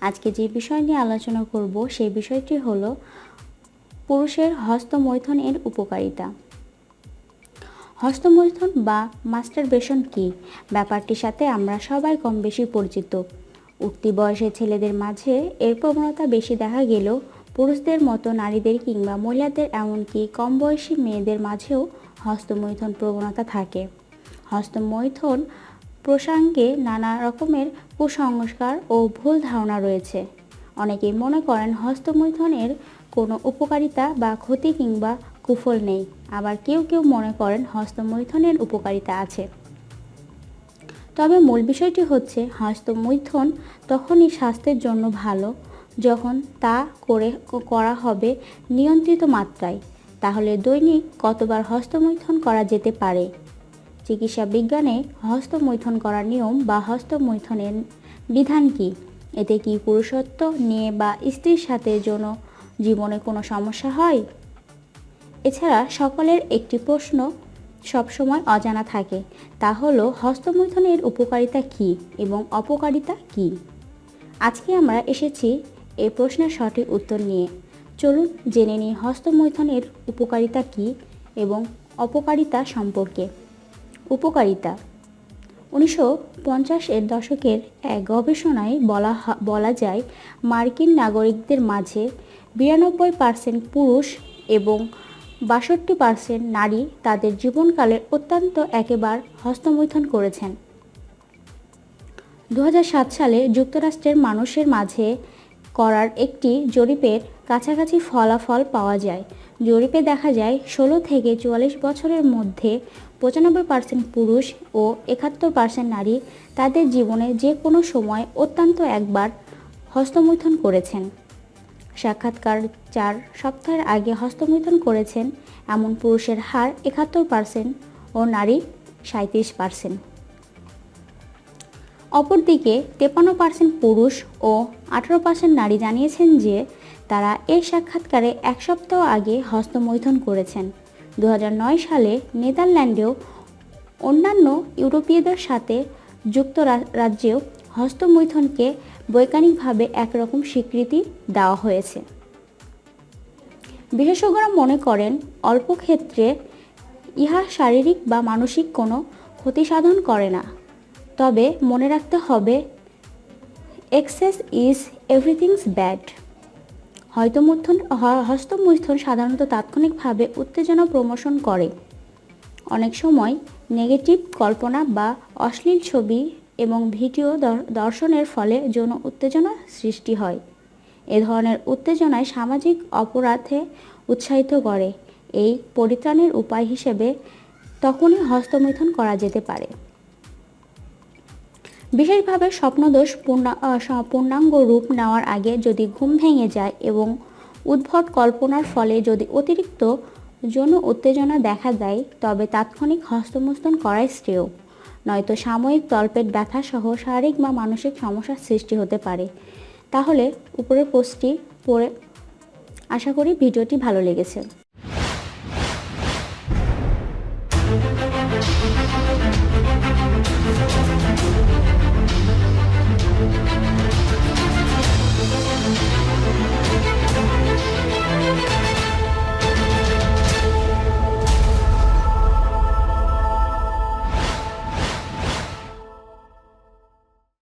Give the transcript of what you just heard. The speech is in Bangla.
আজকে যে বিষয় নিয়ে আলোচনা করব সেই বিষয়টি হল পুরুষের হস্তমৈথনের উপকারিতা। হস্তমৈথন বা মাস্টার মাস্টারবেশন কি? ব্যাপারটির সাথে আমরা সবাই কম বেশি পরিচিত। উঠতি বয়সের ছেলেদের মাঝে এর প্রবণতা বেশি দেখা গেলেও পুরুষদের মতো নারীদের কিংবা মহিলাদের এমনকি কম বয়সী মেয়েদের মাঝেও হস্তমৈথন প্রবণতা থাকে। হস্তমৈথুন প্রসঙ্গে নানা রকমের কুসংস্কার ও ভুল ধারণা রয়েছে। অনেকেই মনে করেন হস্তমৈথনের কোনো উপকারিতা বা ক্ষতি কিংবা কুফল নেই। আবার কেউ কেউ মনে করেন হস্তমৈথনের উপকারিতা আছে। তবে মূল বিষয়টি হচ্ছে, হস্তমৈথন তখনই স্বাস্থ্যের জন্য ভালো যখন তা করে করা হবে নিয়ন্ত্রিত মাত্রায়। তাহলে দৈনিক কতবার হস্তমৈথন করা যেতে পারে? চিকিৎসা বিজ্ঞানে হস্তমৈথুন করার নিয়ম বা হস্তমৈথুনের বিধান কি? এতে কি পুরুষত্ব নিয়ে বা স্ত্রীর সাথে যৌন জীবনে কোনো সমস্যা হয়? এছাড়া সকলের একটি প্রশ্ন সবসময় অজানা থাকে, তা হলো হস্তমৈথুনের উপকারিতা কী এবং অপকারিতা কী? আজকে আমরা এসেছি এই প্রশ্নের সঠিক উত্তর নিয়ে। চলুন জেনে নিই হস্তমৈথুনের উপকারিতা কী এবং অপকারিতা সম্পর্কে। উপকারিতা। উনিশশো পঞ্চাশ এর দশকের এক গবেষণায় বলা বলা যায়, মার্কিন নাগরিকদের মাঝে বিরানব্বই পার্সেন্ট পুরুষ এবং বাষট্টি পার্সেন্ট নারী তাদের জীবনকালে অত্যন্ত একেবার হস্তমৈথন করেছেন। দু হাজার সাত সালে যুক্তরাষ্ট্রের মানুষের মাঝে করার একটি জরিপের কাছাকাছি ফলাফল পাওয়া যায়। জরিপে দেখা যায়, ষোলো থেকে চুয়াল্লিশ বছরের মধ্যে পঁচানব্বই পার্সেন্ট পুরুষ ও একাত্তর পার্সেন্ট নারী তাদের জীবনে যে কোনো সময় অত্যন্ত একবার হস্তমৈথন করেছেন। সাক্ষাৎকার চার সপ্তাহের আগে হস্তমৈথন করেছেন, এমন পুরুষের হার একাত্তর পার্সেন্ট ও নারী সাঁত্রিশ পার্সেন্ট। অপরদিকে, তেপান্ন পার্সেন্ট পুরুষ ও আঠারো পার্সেন্ট নারী জানিয়েছেন যে তারা এই সাক্ষাৎকারে এক সপ্তাহ আগে হস্তমৈথন করেছেন। দু হাজার নয় সালে নেদারল্যান্ডেও অন্যান্য ইউরোপীয়দের সাথে যুক্তরাজ্যেও হস্তমৈথনকে বৈজ্ঞানিকভাবে একরকম স্বীকৃতি দেওয়া হয়েছে। বিশেষজ্ঞরা মনে করেন, অল্প ক্ষেত্রে ইহা শারীরিক বা মানসিক কোনো ক্ষতি সাধন করে না। তবে মনে রাখতে হবে, এক্সেস ইজ এভরিথিংস ব্যাড। হয়তমৈথুন হস্তমৈথুন সাধারণত তাৎক্ষণিকভাবে উত্তেজনা প্রমোশন করে। অনেক সময় নেগেটিভ কল্পনা বা অশ্লীল ছবি এবং ভিডিও দর্শনের ফলে যৌন উত্তেজনা সৃষ্টি হয়। এ ধরনের উত্তেজনায় সামাজিক অপরাধে উৎসাহিত করে। এই পরিত্রাণের উপায় হিসেবে তখনই হস্তমৈথুন করা যেতে পারে। বিশেষভাবে স্বপ্নদোষ পূর্ণা পূর্ণাঙ্গ রূপ নেওয়ার আগে যদি ঘুম ভেঙে যায় এবং উদ্ভট কল্পনার ফলে যদি অতিরিক্ত যৌন উত্তেজনা দেখা দেয়, তবে তাৎক্ষণিক হস্তমৈথুন করাই শ্রেয়। নয়তো সাময়িক তলপেট ব্যথা সহ শারীরিক বা মানসিক সমস্যার সৃষ্টি হতে পারে। তাহলে উপরের পোস্টটি পড়ে আশা করি ভিডিওটি ভালো লেগেছে। フフフフ。